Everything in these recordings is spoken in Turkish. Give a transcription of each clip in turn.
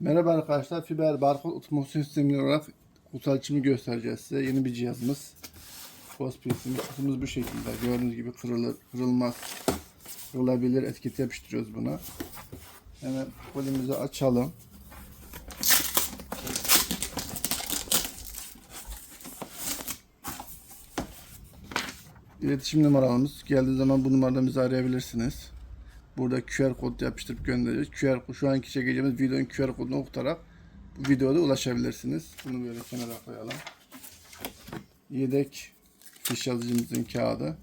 Merhaba arkadaşlar. Fiber barkod otomasyon sistemi olarak kutu açımı göstereceğiz size. Yeni bir cihazımız. Postpiece'imiz kutumuz bu şekilde. Gördüğünüz gibi kırılır, kırılmaz, kırılabilir etiket yapıştırıyoruz buna. Hemen kolimizi açalım. İletişim numaramız geldiği zaman bu numaradan bizi arayabilirsiniz. Burada QR kod yapıştırıp göndereceğiz. QR şu anki çekeceğimiz videonun QR kodunu okutarak bu videoda ulaşabilirsiniz. Bunu böyle kenara koyalım. Yedek fiş yazıcımızın kağıdı.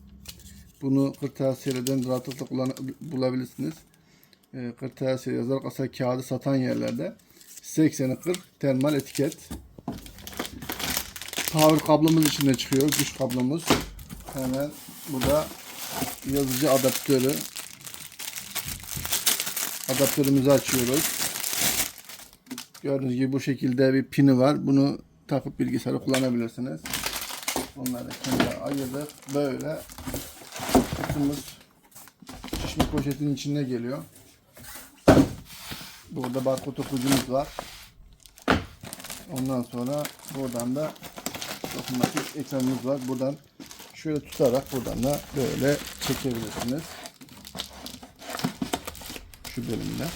Bunu kırtasiyeden rahatlıkla kullan bulabilirsiniz. E, kırtasiye yazar kasa kağıdı satan yerlerde 80'e 40 termal etiket. Power kablomuz içinde çıkıyor. Güç kablomuz. Hemen burada yazıcı adaptörü adaptörümüzü açıyoruz. Gördüğünüz gibi bu şekilde bir pini var. Bunu takıp bilgisayarı kullanabilirsiniz. Bunları kenara ayırdık. Böyle kutumuz şişme poşetin içine geliyor. Burada barkod okuyucumuz var. Ondan sonra buradan da dokunmatik ekranımız var. Buradan şöyle tutarak buradan da böyle çekebilirsiniz şu bölümde.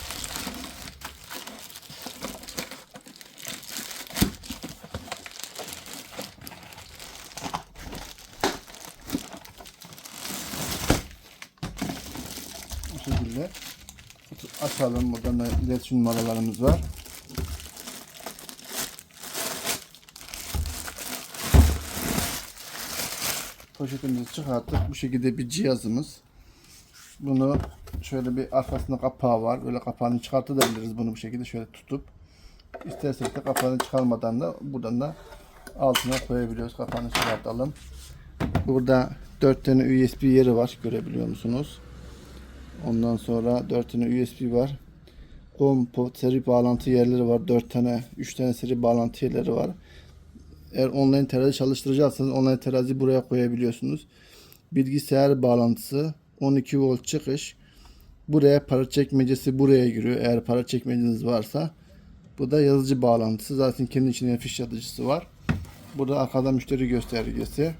Bu şekilde açalım. Buradan da iletişim numaralarımız var. Poşetimizi çıkarttık. Bu şekilde bir cihazımız. Bunu şöyle bir arkasında kapağı var. Böyle kapağını çıkartabiliriz bunu bu şekilde şöyle tutup. İstersek de kapağını çıkarmadan da buradan da altına koyabiliyoruz. Kapağını çıkartalım. Burada 4 tane USB yeri var. Görebiliyor musunuz? Ondan sonra 4 tane USB var. HomePod seri bağlantı yerleri var. 4 tane, 3 tane seri bağlantı yerleri var. Eğer online terazi çalıştıracaksanız online terazi buraya koyabiliyorsunuz. Bilgisayar bağlantısı 12 volt çıkış. Buraya para çekmecesi buraya giriyor. Eğer para çekmeceniz varsa. Bu da yazıcı bağlantısı. Zaten kendi içinde fiş yazıcısı var. Burada arkada müşteri göstergesi.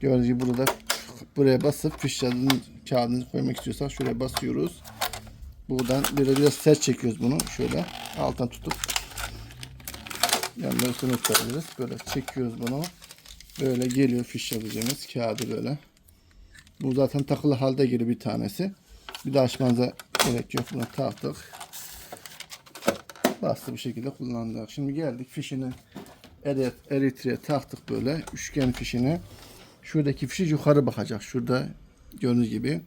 Gördüğünüz gibi burada buraya basıp fiş yazının kağıdını koymak istiyorsak şuraya basıyoruz. Buradan biraz biraz sert çekiyoruz bunu. Şöyle alttan tutup yanına üstüne tutabiliriz. Böyle çekiyoruz bunu. Böyle geliyor fiş yazıcımız. Kağıdı böyle. Bu zaten takılı halde geliyor bir tanesi. Bir de açmanıza gerek yok. Buna taktık. Bastı bir şekilde kullandık. Şimdi geldik fişini evet, eritreye taktık böyle. Üçgen fişini. Şuradaki fişi yukarı bakacak. Şurada gördüğünüz gibi.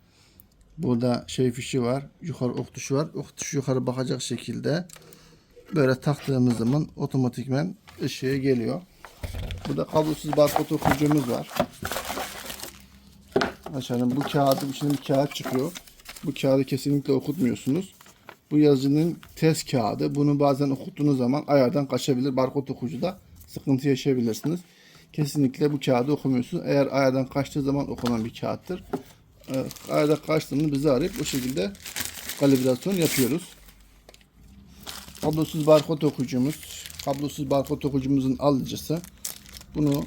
Burada şey fişi var. Yukarı ok tuşu var. Ok tuşu yukarı bakacak şekilde. Böyle taktığımız zaman otomatikmen ışığı geliyor. Burada kablosuz barkod okuyucumuz var. Açalım. Bu kağıdın içinde bir kağıt çıkıyor. Bu kağıdı kesinlikle okutmuyorsunuz. Bu yazıcının test kağıdı. Bunu bazen okuttuğunuz zaman ayardan kaçabilir. Barkod okuyucuda sıkıntı yaşayabilirsiniz. Kesinlikle bu kağıdı okumuyorsunuz. Eğer ayardan kaçtığı zaman okunan bir kağıttır. Ayardan kaçtığını bizi arayıp bu şekilde kalibrasyon yapıyoruz. Kablosuz barkod okuyucumuz. Kablosuz barkod okuyucumuzun alıcısı. Bunu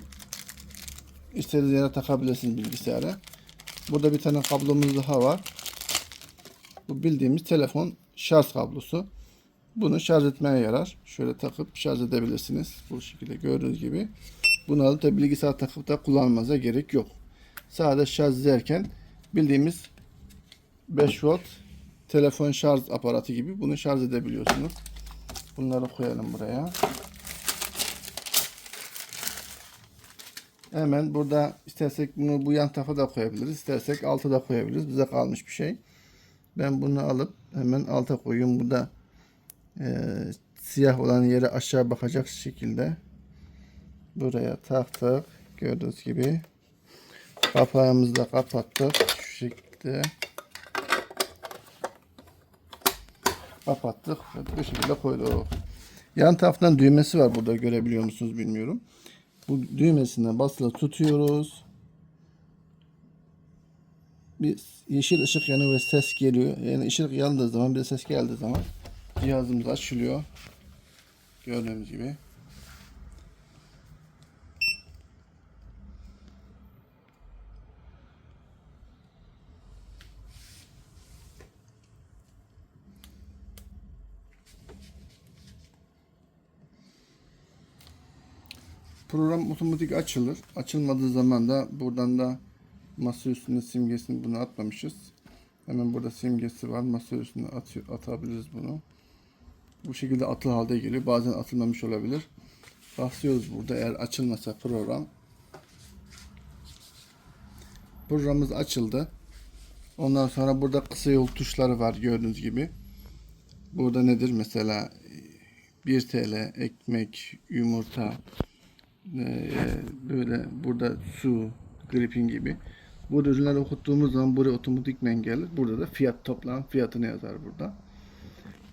istediğiniz yere takabilirsiniz bilgisayara. Burada bir tane kablomuz daha var. Bu bildiğimiz telefon şarj kablosu. Bunu şarj etmeye yarar. Şöyle takıp şarj edebilirsiniz. Bu şekilde gördüğünüz gibi. Bunu alıp da bilgisayar takıp da kullanmanıza gerek yok. Sadece şarj ederken bildiğimiz 5 volt telefon şarj aparatı gibi bunu şarj edebiliyorsunuz. Bunları koyalım buraya. Hemen burada istersek bunu bu yan tarafa da koyabiliriz. İstersek alta da koyabiliriz. Bize kalmış bir şey. Ben bunu alıp hemen alta koyuyorum. Burada e, siyah olan yere aşağı bakacak şekilde buraya taktık. Gördüğünüz gibi. Kapağımızı da kapattık. Şu şekilde. Kapattık. Bu şekilde koyduk. Yan taraftan düğmesi var burada görebiliyor musunuz bilmiyorum. Bu düğmesine basılı tutuyoruz. Bir yeşil ışık yanıyor ve ses geliyor. Yani ışık yandığı zaman bir ses geldiği zaman Cihazımız açılıyor. Gördüğünüz gibi. Program otomatik açılır. Açılmadığı zaman da buradan da masa üstünde simgesini bunu atmamışız. Hemen burada simgesi var. Masa üstüne atıyor, atabiliriz bunu. Bu şekilde atıl halde geliyor. Bazen atılmamış olabilir. Basıyoruz burada eğer açılmasa program. Programımız açıldı. Ondan sonra burada kısa yol tuşları var gördüğünüz gibi. Burada nedir mesela 1 TL, ekmek, yumurta, böyle burada su, gripin gibi. Bu ürünleri okuttuğumuz zaman buraya otomatikmen gelir. Burada da fiyat toplam fiyatını yazar burada.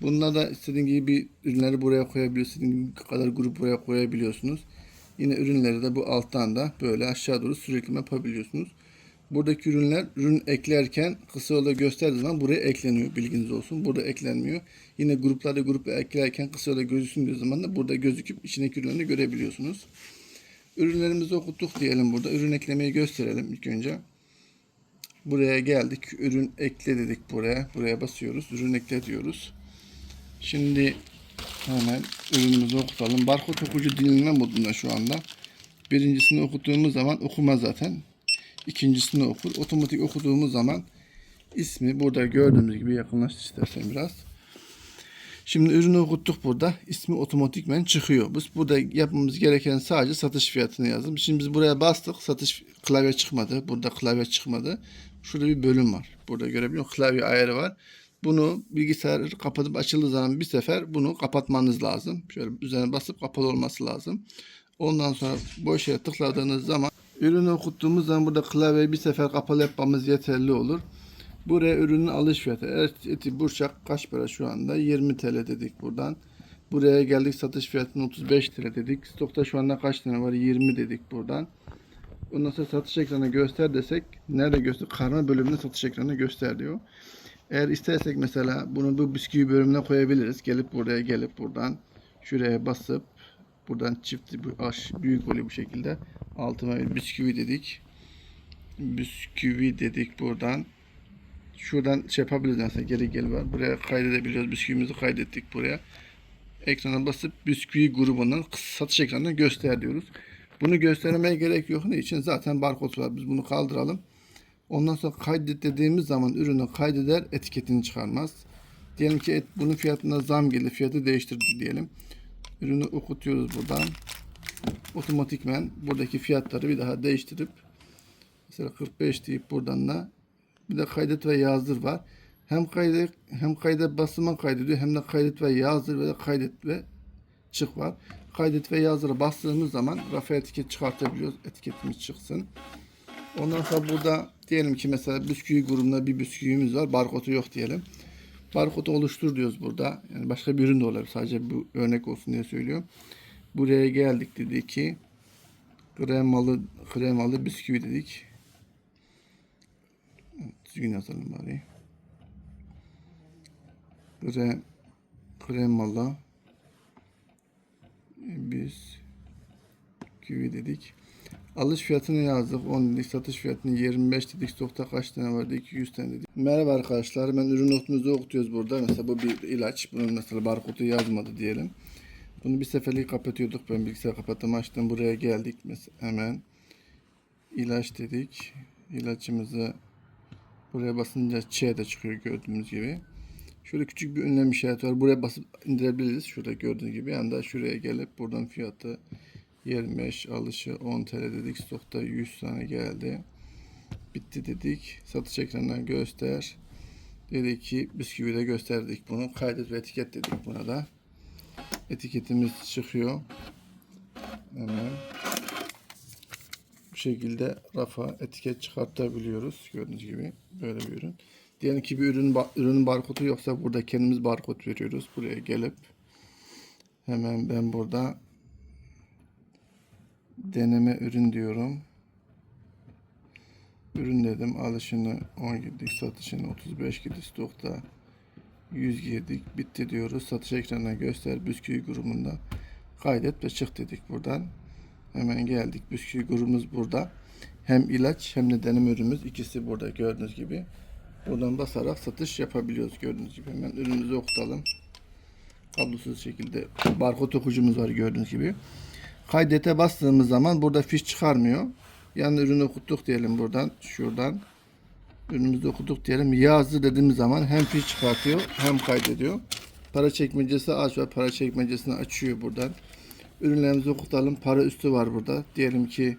Bunda da istediğin gibi ürünleri buraya koyabiliyorsunuz. İstediğin kadar grup buraya koyabiliyorsunuz. Yine ürünleri de bu alttan da böyle aşağı doğru sürekli yapabiliyorsunuz. Buradaki ürünler ürün eklerken kısa yolda gösterdiği zaman buraya ekleniyor. Bilginiz olsun. Burada eklenmiyor. Yine gruplarda grup eklerken kısa yolda gözüksün zaman da burada gözüküp içindeki ürünleri görebiliyorsunuz. Ürünlerimizi okuttuk diyelim burada. Ürün eklemeyi gösterelim ilk önce. Buraya geldik. Ürün ekle dedik buraya. Buraya basıyoruz. Ürün ekle diyoruz. Şimdi hemen ürünümüzü okutalım. Barkod okuyucu dinleme modunda şu anda. Birincisini okuttuğumuz zaman okuma zaten. İkincisini okur. Otomatik okuduğumuz zaman ismi burada gördüğümüz gibi yakınlaştı istersen biraz. Şimdi ürünü okuttuk burada. İsmi otomatikmen çıkıyor. Biz burada yapmamız gereken sadece satış fiyatını yazdım. Şimdi biz buraya bastık. Satış klavye çıkmadı. Burada klavye çıkmadı. Şurada bir bölüm var. Burada görebiliyor? Klavye ayarı var. Bunu bilgisayar kapatıp açıldığı zaman bir sefer bunu kapatmanız lazım. Şöyle üzerine basıp kapalı olması lazım. Ondan sonra boş yere tıkladığınız zaman ürünü okuttuğumuz zaman burada klavyeyi bir sefer kapalı yapmamız yeterli olur. Buraya ürünün alış fiyatı. Evet, eti burçak kaç para şu anda? 20 TL dedik buradan. Buraya geldik satış fiyatını 35 TL dedik. Stokta şu anda kaç tane var? 20 dedik buradan. Ondan sonra satış ekranı göster desek nerede göster? Karma bölümünde satış ekranı göster diyor. Eğer istersek mesela bunu bu bisküvi bölümüne koyabiliriz. Gelip buraya gelip buradan şuraya basıp buradan çift aş büyük oluyor bu şekilde. Altıma bir bisküvi dedik. Bisküvi dedik buradan. Şuradan şey yapabiliriz mesela geri gel var. Buraya kaydedebiliyoruz. Bisküvimizi kaydettik buraya. Ekrana basıp bisküvi grubundan satış ekranına göster diyoruz. Bunu göstermeye gerek yok. Ne için? Zaten barkod var. Biz bunu kaldıralım. Ondan sonra kaydet dediğimiz zaman ürünü kaydeder, etiketini çıkarmaz. Diyelim ki et, bunun fiyatına zam geldi, fiyatı değiştirdi diyelim. Ürünü okutuyoruz buradan. Otomatikmen buradaki fiyatları bir daha değiştirip mesela 45 deyip buradan da bir de kaydet ve yazdır var. Hem kaydet hem kaydet basıma kaydediyor hem de kaydet ve yazdır ve de kaydet ve çık var. Kaydet ve yazdıra bastığımız zaman rafa etiket çıkartabiliyoruz. Etiketimiz çıksın. Ondan sonra burada diyelim ki mesela bisküvi grubunda bir bisküvimiz var. Barkodu yok diyelim. Barkodu oluştur diyoruz burada. Yani başka bir ürün de olabilir. Sadece bu örnek olsun diye söylüyorum. Buraya geldik dedi ki kremalı kremalı bisküvi dedik. Düzgün yazalım bari. Krem, kremalı bisküvi dedik. Alış fiyatını yazdık. 10 dedik. Satış fiyatını 25 dedik. Stokta kaç tane vardı? 200 tane dedik. Merhaba arkadaşlar. Ben ürün notumuzu okutuyoruz burada. Mesela bu bir ilaç. Bunun mesela barkodu yazmadı diyelim. Bunu bir seferlik kapatıyorduk. Ben bilgisayar kapattım açtım. Buraya geldik. Mesela hemen ilaç dedik. İlaçımızı buraya basınca Ç de çıkıyor gördüğünüz gibi. Şöyle küçük bir ünlem işareti var. Buraya basıp indirebiliriz. Şurada gördüğünüz gibi. Yanda şuraya gelip buradan fiyatı 25 alışı 10 TL dedik. Stokta 100 tane geldi. Bitti dedik. Satış ekranından göster. Dedik ki bisküvi de gösterdik bunu. Kaydet ve etiket dedik buna da. Etiketimiz çıkıyor. Hemen. Bu şekilde rafa etiket çıkartabiliyoruz. Gördüğünüz gibi böyle bir ürün. Diyelim ki bir ürün ürünün barkodu yoksa burada kendimiz barkod veriyoruz. Buraya gelip hemen ben burada deneme ürün diyorum. Ürün dedim. Alışını 10 gidik, satışını 35 gidik stokta. 100 girdik. Bitti diyoruz. Satış ekranına göster. Bisküvi grubunda kaydet ve çık dedik buradan. Hemen geldik. Bisküvi grubumuz burada. Hem ilaç hem de deneme ürünümüz ikisi burada gördüğünüz gibi. Buradan basarak satış yapabiliyoruz gördüğünüz gibi. Hemen ürünümüzü okutalım. Kablosuz şekilde barkod okuyucumuz var gördüğünüz gibi. Kaydete bastığımız zaman burada fiş çıkarmıyor. Yani ürünü okuttuk diyelim buradan, şuradan. Ürünümüzü okuduk diyelim. Yazdı dediğimiz zaman hem fiş çıkartıyor hem kaydediyor. Para çekmecesi aç ve para çekmecesini açıyor buradan. Ürünlerimizi okutalım. Para üstü var burada. Diyelim ki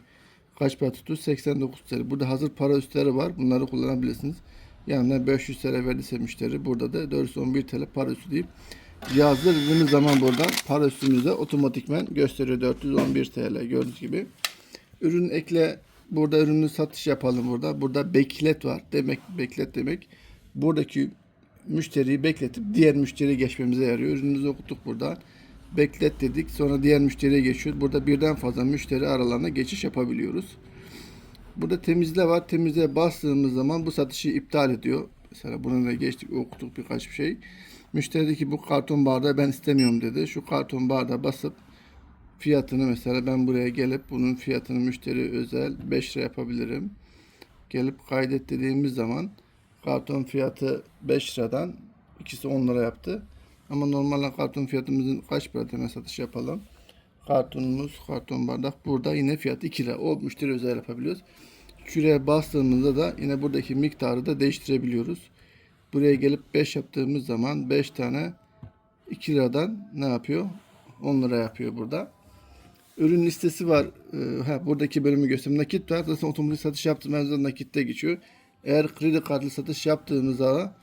kaç para tuttu? 89 TL. Burada hazır para üstleri var. Bunları kullanabilirsiniz. Yani 500 TL verdiyse müşteri burada da 411 TL para üstü deyip yazdı dediğimiz zaman buradan para üstümüzde otomatikmen gösteriyor 411 TL gördüğünüz gibi. Ürün ekle burada ürünü satış yapalım burada. Burada beklet var. Demek beklet demek. Buradaki müşteriyi bekletip diğer müşteriye geçmemize yarıyor. Ürünümüzü okuttuk burada. Beklet dedik. Sonra diğer müşteriye geçiyoruz. Burada birden fazla müşteri aralarına geçiş yapabiliyoruz. Burada temizle var. Temizle bastığımız zaman bu satışı iptal ediyor. Mesela bununla geçtik okuduk birkaç bir şey. Müşteri dedi ki bu karton bardağı ben istemiyorum dedi. Şu karton bardağı basıp fiyatını mesela ben buraya gelip bunun fiyatını müşteri özel 5 lira yapabilirim. Gelip kaydet dediğimiz zaman karton fiyatı 5 liradan ikisi 10 lira yaptı. Ama normalde karton fiyatımızın kaç para temel satış yapalım. Kartonumuz, karton bardak burada yine fiyatı 2 lira. O müşteri özel yapabiliyoruz. Şuraya bastığımızda da yine buradaki miktarı da değiştirebiliyoruz. Buraya gelip 5 yaptığımız zaman 5 tane 2 liradan ne yapıyor? 10 lira yapıyor burada. Ürün listesi var. Ee, ha, buradaki bölümü göstereyim. Nakit var. Zaten otomatik satış yaptığımızda nakitte geçiyor. Eğer kredi kartlı satış yaptığımızda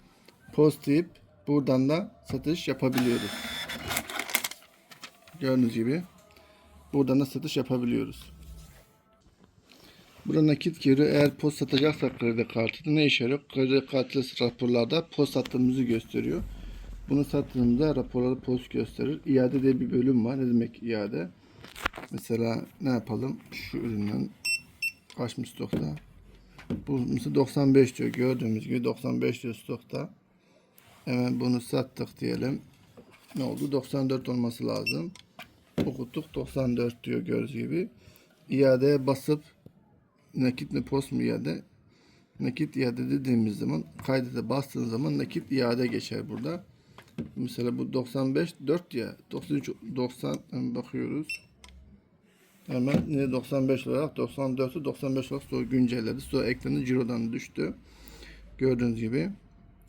deyip buradan da satış yapabiliyoruz. Gördüğünüz gibi buradan da satış yapabiliyoruz. Burada nakit geri eğer post satacaksak kredi kartı ne işe yarıyor? Kredi kartlı raporlarda post sattığımızı gösteriyor. Bunu sattığımızda raporları post gösterir. İade diye bir bölüm var. Ne demek iade? Mesela ne yapalım? Şu üründen kaç mı stokta? Bu mesela 95 diyor. Gördüğümüz gibi 95 diyor stokta. Hemen bunu sattık diyelim. Ne oldu? 94 olması lazım. Okuttuk 94 diyor gördüğünüz gibi. İadeye basıp nakit mi post mu iade? Nakit iade dediğimiz zaman kaydete bastığınız zaman nakit iade geçer burada. Mesela bu 95 4 ya 93 90 hemen bakıyoruz. Hemen yine 95 olarak 94'ü 95 olarak sonra güncelledi. Sonra ekranı cirodan düştü. Gördüğünüz gibi.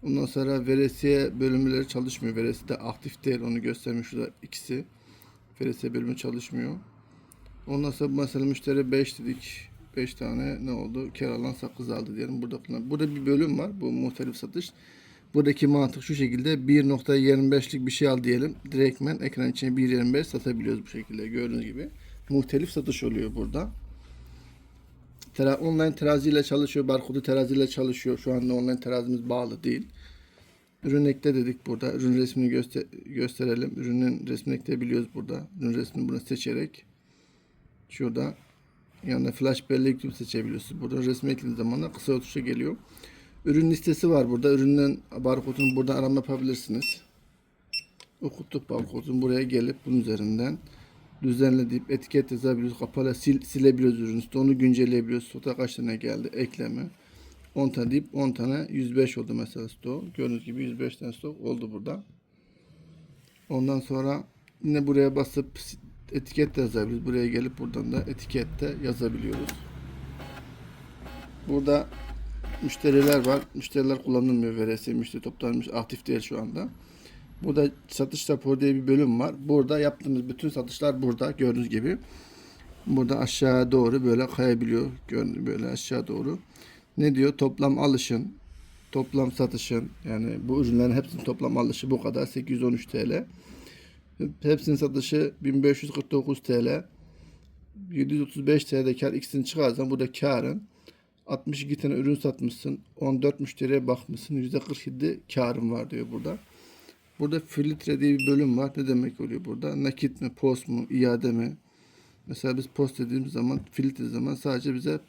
Ondan sonra veresiye bölümleri çalışmıyor. Veresi de aktif değil. Onu göstermiş şurada ikisi. Veresiye bölümü çalışmıyor. Ondan sonra mesela müşteri 5 dedik. 5 tane ne oldu? Kar alan sakız aldı diyelim. Burada. Burada bir bölüm var. Bu muhtelif satış. Buradaki mantık şu şekilde 1.25'lik bir şey al diyelim. Direktmen ekran içine 1.25 satabiliyoruz bu şekilde gördüğünüz gibi. Muhtelif satış oluyor burada. Tera online teraziyle çalışıyor. Barkodu teraziyle çalışıyor. Şu anda online terazimiz bağlı değil. Ürün ekle dedik burada. Ürün resmini göster gösterelim. Ürünün resmini ekleyebiliyoruz burada. Ürün resmini bunu seçerek şurada yanında flash bellek gibi seçebiliyorsunuz. Burada resmi eklediğiniz zaman da kısa tuşa geliyor. Ürün listesi var burada. Ürünün barkodunu burada arama yapabilirsiniz. Okuttuk barkodunu buraya gelip bunun üzerinden düzenle deyip etiket yazabiliyoruz. Kapalı sil, silebiliyoruz ürünü. Onu güncelleyebiliyoruz. Stokta kaç tane geldi ekleme. 10 tane deyip 10 tane 105 oldu mesela stok. Gördüğünüz gibi 105 tane stok oldu burada. Ondan sonra yine buraya basıp etiket de yazabiliriz. Buraya gelip buradan da etikette yazabiliyoruz. Burada müşteriler var. Müşteriler kullanılmıyor veresiye. Müşteri toplanmış aktif değil şu anda. Burada satış raporu diye bir bölüm var. Burada yaptığımız bütün satışlar burada gördüğünüz gibi. Burada aşağı doğru böyle kayabiliyor. Böyle aşağı doğru. Ne diyor? Toplam alışın, toplam satışın yani bu ürünlerin hepsinin toplam alışı bu kadar 813 TL. Hepsinin satışı 1549 TL. 735 TL kar ikisini çıkarsan burada karın 62 tane ürün satmışsın. 14 müşteriye bakmışsın. %47 karın var diyor burada. Burada filtre diye bir bölüm var. Ne demek oluyor burada? Nakit mi, post mu, iade mi? Mesela biz post dediğimiz zaman, filtre zaman sadece bize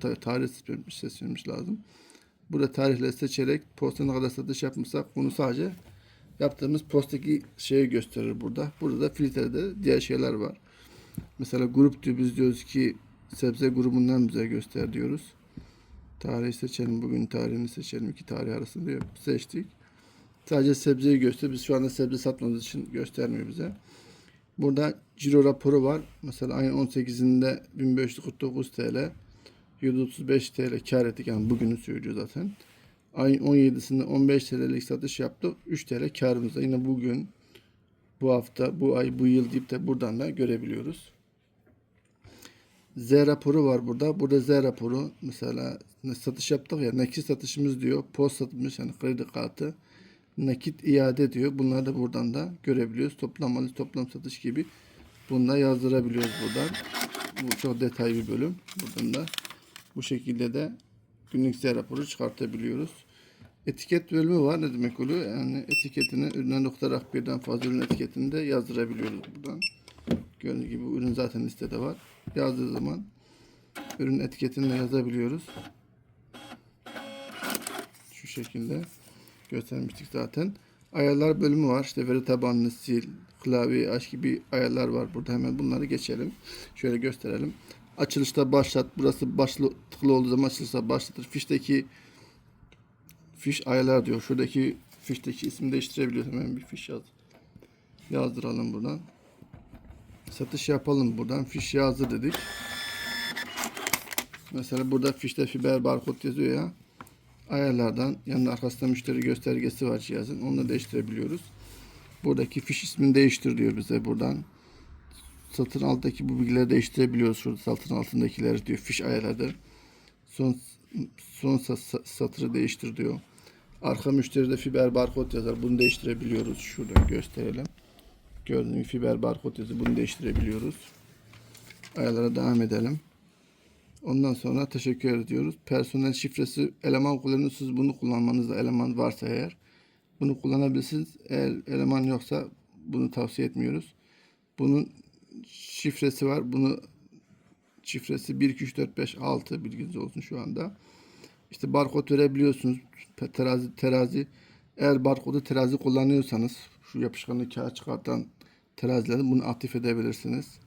ta- tarih seçilmiş, seçilmiş lazım. Burada tarihleri seçerek posta ne kadar satış yapmışsak bunu sadece yaptığımız postaki şeyi gösterir burada. Burada da filtrede diğer şeyler var. Mesela grup diyor biz diyoruz ki sebze grubundan bize göster diyoruz. Tarihi seçelim. Bugün tarihini seçelim. İki tarih arasında yok. Seçtik. Sadece sebzeyi göster. Biz şu anda sebze satmadığımız için göstermiyor bize. Burada ciro raporu var. Mesela ayın 18'inde 1549 TL, 135 TL kar ettik. Yani bugünü söylüyor zaten. Ayın 17'sinde 15 TL'lik satış yaptık. 3 TL karımızda. Yine bugün, bu hafta, bu ay, bu yıl deyip de buradan da görebiliyoruz. Z raporu var burada. Burada Z raporu mesela satış yaptık ya nakit satışımız diyor. Post satmış yani kredi kartı. Nakit iade diyor. Bunları da buradan da görebiliyoruz. Toplam alış toplam satış gibi. Bunu da yazdırabiliyoruz buradan. Bu çok detaylı bir bölüm. Buradan da bu şekilde de günlük Z raporu çıkartabiliyoruz. Etiket bölümü var. Ne demek oluyor? Yani etiketini ürüne noktararak birden fazla ürün etiketini de yazdırabiliyoruz buradan. Gördüğünüz gibi ürün zaten listede var. Yazdığı zaman ürün etiketini de yazabiliyoruz. Şu şekilde göstermiştik zaten. Ayarlar bölümü var. İşte veri tabanını sil, klavye aç gibi ayarlar var burada. Hemen bunları geçelim. Şöyle gösterelim. Açılışta başlat. Burası başlı tıklı olduğu zaman açılırsa başlatır. Fişteki fiş ayarlar diyor. Şuradaki fişteki ismi değiştirebiliyoruz. Hemen bir fiş yaz. Yazdıralım buradan. Satış yapalım buradan. Fiş yazdır dedik. Mesela burada fişte fiber barkod yazıyor ya. Ayarlardan yanında arkasında müşteri göstergesi var cihazın. Onu da değiştirebiliyoruz. Buradaki fiş ismini değiştir diyor bize buradan. Satın alttaki bu bilgileri değiştirebiliyoruz. Şurada satın altındakileri diyor. Fiş ayarladı. Son son sa- satırı değiştir diyor. Arka müşteride fiber barkod yazar. Bunu değiştirebiliyoruz. Şurada gösterelim. Gördüğünüz gibi fiber barkod yazıyor. Bunu değiştirebiliyoruz. Ayarlara devam edelim. Ondan sonra teşekkür ediyoruz. Personel şifresi eleman kullanıyorsunuz. Bunu kullanmanızda eleman varsa eğer bunu kullanabilirsiniz. Eğer eleman yoksa bunu tavsiye etmiyoruz. Bunun şifresi var. Bunu şifresi 1 2 3 4 5 6 bilginiz olsun şu anda. İşte barkod verebiliyorsunuz. Te- Terazi terazi eğer barkodu terazi kullanıyorsanız şu yapışkanlı kağıt çıkartan terazileri bunu aktif edebilirsiniz.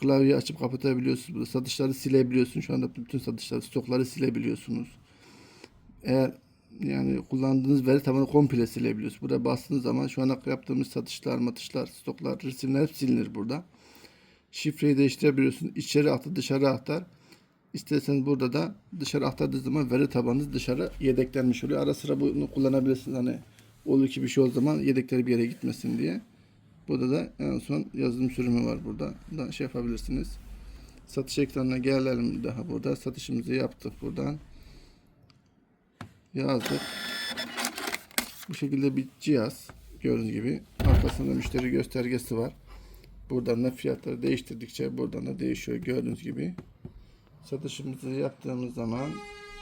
Klavyeyi açıp kapatabiliyorsunuz. Burada satışları silebiliyorsunuz. Şu anda bütün satışları, stokları silebiliyorsunuz. Eğer yani kullandığınız veri tabanı komple silebiliyorsunuz. Burada bastığınız zaman şu ana yaptığımız satışlar, matışlar, stoklar, resimler hep silinir burada. Şifreyi değiştirebiliyorsunuz. İçeri aktar, dışarı aktar. İsterseniz burada da dışarı aktardığı zaman veri tabanınız dışarı yedeklenmiş oluyor. Ara sıra bunu kullanabilirsiniz. Hani olur ki bir şey o zaman yedekleri bir yere gitmesin diye. Burada da en son yazılım sürümü var burada. Da şey yapabilirsiniz. Satış ekranına gelelim daha burada. Satışımızı yaptık buradan. Yazdık. Bu şekilde bir cihaz. Gördüğünüz gibi. Arkasında müşteri göstergesi var. Buradan da fiyatları değiştirdikçe buradan da değişiyor. Gördüğünüz gibi. Satışımızı yaptığımız zaman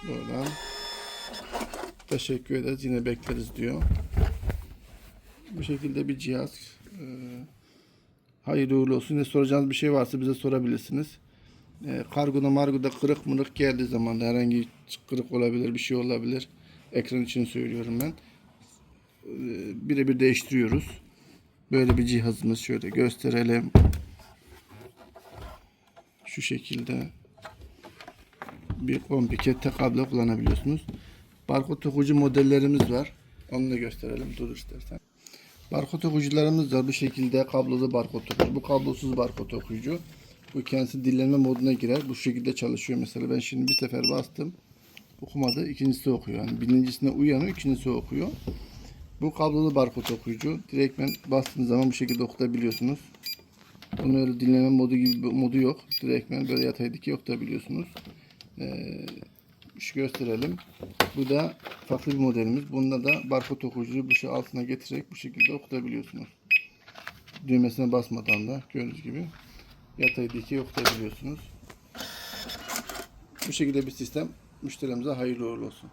buradan teşekkür ederiz. Yine bekleriz diyor. Bu şekilde bir cihaz. Ee, hayırlı uğurlu olsun. Ne soracağınız bir şey varsa bize sorabilirsiniz. Ee, kargoda margoda kırık mırık geldiği zaman herhangi kırık olabilir, bir şey olabilir. Ekran için söylüyorum ben. Ee, birebir değiştiriyoruz. Böyle bir cihazımız şöyle gösterelim. Şu şekilde bir komplike tek kablo kullanabiliyorsunuz. Barkod okuyucu modellerimiz var. Onu da gösterelim. Dur istersen. Barkod okuyucularımız var. Bu şekilde kablolu barkod okuyucu. Bu kablosuz barkod okuyucu. Bu kendisi dinlenme moduna girer. Bu şekilde çalışıyor mesela. Ben şimdi bir sefer bastım. Okumadı. ikincisi okuyor. Yani birincisine uyanıyor. ikincisi okuyor. Bu kablolu barkod okuyucu. Direktmen bastığınız zaman bu şekilde okutabiliyorsunuz. Bunun öyle dinleme modu gibi bir modu yok. Direktmen böyle yatay dikey okutabiliyorsunuz. Ee, gösterelim. Bu da farklı bir modelimiz. Bunda da barkod okuyucuyu bu şey altına getirerek bu şekilde okutabiliyorsunuz. Düğmesine basmadan da gördüğünüz gibi yatay dikey okutabiliyorsunuz. Bu şekilde bir sistem müşterimize hayırlı uğurlu olsun.